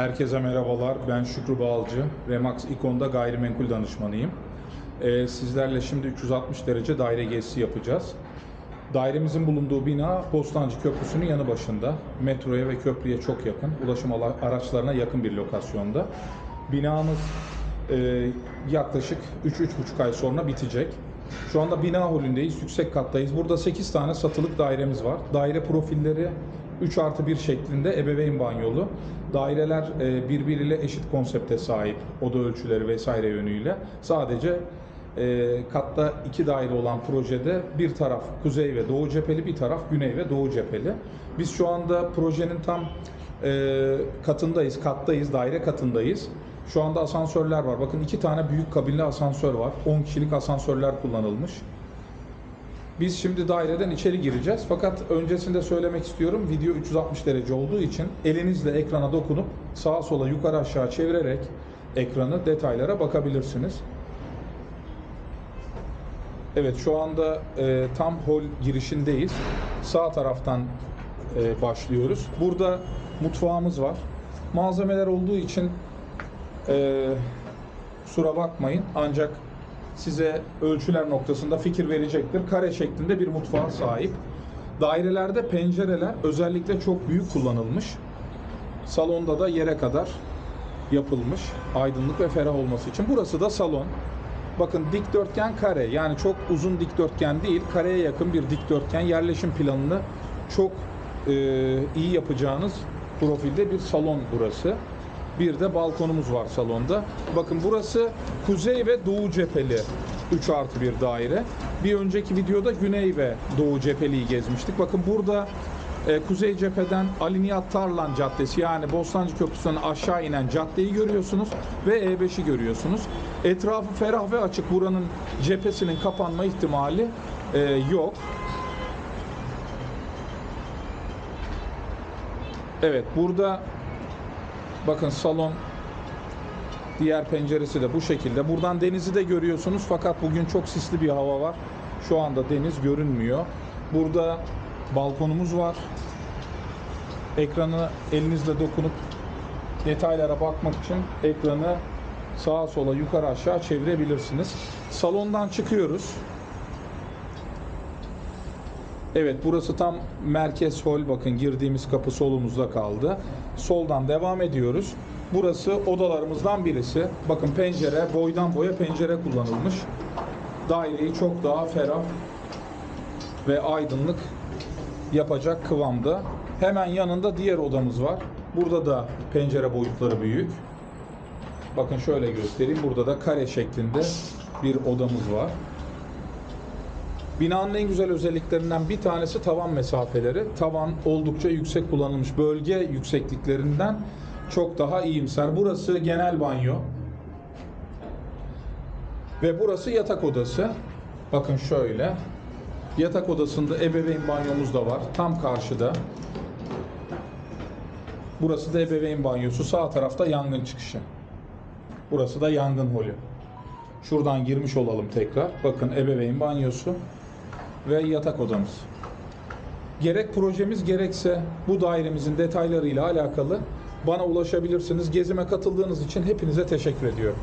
Herkese merhabalar. Ben Şükrü Bağalcı. Remax İkon'da gayrimenkul danışmanıyım. Ee, sizlerle şimdi 360 derece daire gezisi yapacağız. Dairemizin bulunduğu bina Bostancı Köprüsü'nün yanı başında. Metroya ve köprüye çok yakın. Ulaşım araçlarına yakın bir lokasyonda. Binamız e, yaklaşık 3-3,5 ay sonra bitecek. Şu anda bina holündeyiz, yüksek kattayız. Burada 8 tane satılık dairemiz var. Daire profilleri 3 artı 1 şeklinde ebeveyn banyolu. Daireler e, birbiriyle eşit konsepte sahip. Oda ölçüleri vesaire yönüyle. Sadece e, katta iki daire olan projede bir taraf kuzey ve doğu cepheli, bir taraf güney ve doğu cepheli. Biz şu anda projenin tam e, katındayız, kattayız, daire katındayız. Şu anda asansörler var. Bakın iki tane büyük kabinli asansör var. 10 kişilik asansörler kullanılmış. Biz şimdi daireden içeri gireceğiz. Fakat öncesinde söylemek istiyorum. Video 360 derece olduğu için elinizle ekrana dokunup sağa sola yukarı aşağı çevirerek ekranı detaylara bakabilirsiniz. Evet şu anda e, tam hol girişindeyiz. Sağ taraftan e, başlıyoruz. Burada mutfağımız var. Malzemeler olduğu için e, kusura bakmayın ancak size ölçüler noktasında fikir verecektir. Kare şeklinde bir mutfağa sahip. Dairelerde pencereler özellikle çok büyük kullanılmış. Salonda da yere kadar yapılmış. Aydınlık ve ferah olması için. Burası da salon. Bakın dikdörtgen kare. Yani çok uzun dikdörtgen değil, kareye yakın bir dikdörtgen yerleşim planını çok e, iyi yapacağınız profilde bir salon burası. Bir de balkonumuz var salonda. Bakın burası kuzey ve doğu cepheli 3 artı bir daire. Bir önceki videoda güney ve doğu cepheliyi gezmiştik. Bakın burada e, kuzey cepheden Ali Nihat Tarlan Caddesi yani Bostancı Köprüsü'nden aşağı inen caddeyi görüyorsunuz ve E5'i görüyorsunuz. Etrafı ferah ve açık. Buranın cephesinin kapanma ihtimali e, yok. Evet burada bakın salon diğer penceresi de bu şekilde. Buradan denizi de görüyorsunuz fakat bugün çok sisli bir hava var. Şu anda deniz görünmüyor. Burada balkonumuz var. Ekranı elinizle dokunup detaylara bakmak için ekranı sağa sola yukarı aşağı çevirebilirsiniz. Salondan çıkıyoruz. Evet burası tam merkez hol. Bakın girdiğimiz kapı solumuzda kaldı. Soldan devam ediyoruz. Burası odalarımızdan birisi. Bakın pencere boydan boya pencere kullanılmış. Daireyi çok daha ferah ve aydınlık yapacak kıvamda. Hemen yanında diğer odamız var. Burada da pencere boyutları büyük. Bakın şöyle göstereyim. Burada da kare şeklinde bir odamız var. Binanın en güzel özelliklerinden bir tanesi tavan mesafeleri. Tavan oldukça yüksek kullanılmış. Bölge yüksekliklerinden çok daha iyimser. Burası genel banyo. Ve burası yatak odası. Bakın şöyle. Yatak odasında ebeveyn banyomuz da var. Tam karşıda. Burası da ebeveyn banyosu. Sağ tarafta yangın çıkışı. Burası da yangın holü. Şuradan girmiş olalım tekrar. Bakın ebeveyn banyosu ve yatak odamız. Gerek projemiz gerekse bu dairemizin detaylarıyla alakalı bana ulaşabilirsiniz. Gezime katıldığınız için hepinize teşekkür ediyorum.